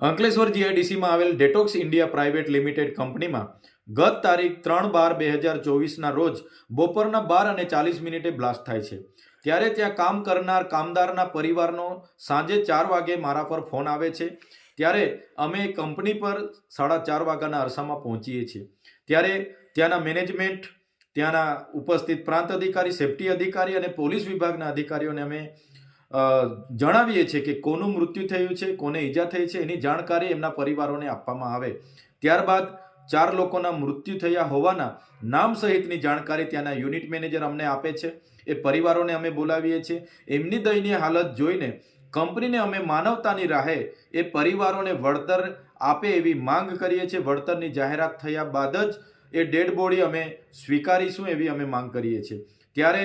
અંકલેશ્વર જીઆઈડીસીમાં આવેલ detox India private limited કંપનીમાં ગત તારીખ ત્રણ બાર બે હજાર ચોવીસના રોજ બપોરના બાર અને ચાલીસ મિનિટે બ્લાસ્ટ થાય છે. ત્યારે ત્યાં કામ કરનાર કામદારના પરિવારનો સાંજે ચાર વાગે મારા પર ફોન આવે છે. ત્યારે અમે કંપની પર સાડા ચાર વાગ્યાના અરસામાં પહોંચીએ છીએ. ત્યારે ત્યાંના મેનેજમેન્ટ, ત્યાંના ઉપસ્થિત પ્રાંત અધિકારી, સેફટી અધિકારી અને પોલીસ વિભાગના અધિકારીઓને અમે જણાવીએ છીએ કે કોનું મૃત્યુ થયું છે, કોને ઈજા થઈ છે, એની જાણકારી એમના પરિવારોને આપવામાં આવે. ત્યારબાદ ચાર લોકોના મૃત્યુ થયા હોવાના નામ સહિતની જાણકારી ત્યાંના યુનિટ મેનેજર અમને આપે છે. એ પરિવારોને અમે બોલાવીએ છીએ. એમની દયનીય હાલત જોઈને કંપનીને અમે માનવતાની રાહે એ પરિવારોને વળતર આપે એવી માંગ કરીએ છીએ. વળતરની જાહેરાત થયા બાદ જ એ ડેડ બોડી અમે સ્વીકારીશું એવી અમે માંગ કરીએ છીએ. ત્યારે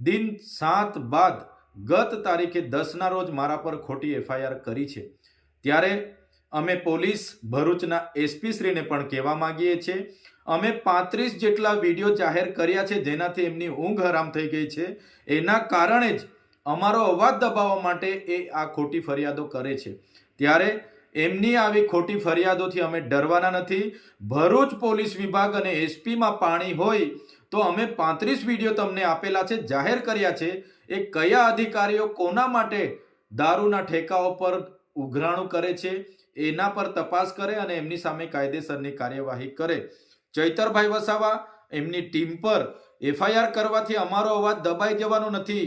દિન સાત બાદ ગત તારીખે દસના રોજ મારા પર ખોટી એફઆઈઆર કરી છે. ત્યારે અમે પોલીસ ભરૂચના એસપી શ્રીને પણ કહેવા માંગીએ છીએ. અમે પાંત્રીસ જેટલા વીડિયો જાહેર કર્યા છે જેનાથી એમની ઊંઘ હરામ થઈ ગઈ છે. એના કારણે જ અમારો અવાજ દબાવવા માટે એ આ ખોટી ફરિયાદો કરે છે. ત્યારે એમની આવી ખોટી ફરિયાદોથી અમે ડરવાના નથી. ભરૂચ પોલીસ વિભાગ અને એસપીમાં પાણી હોય તો અમે પાંત્રીસ વીડિયો તમને આપેલા છે, જાહેર કર્યા છે. એ કયા અધિકારીઓ કોના માટે દારૂના ઠેકાઓ પર ઉઘરાણું કરે છે, એના પર તપાસ કરે અને એમની સામે કાયદેસરની કાર્યવાહી કરે. ચૈતરભાઈ વસાવા એમની ટીમ પર એફઆઈઆર કરવાથી અમારો અવાજ દબાઈ જવાનો નથી.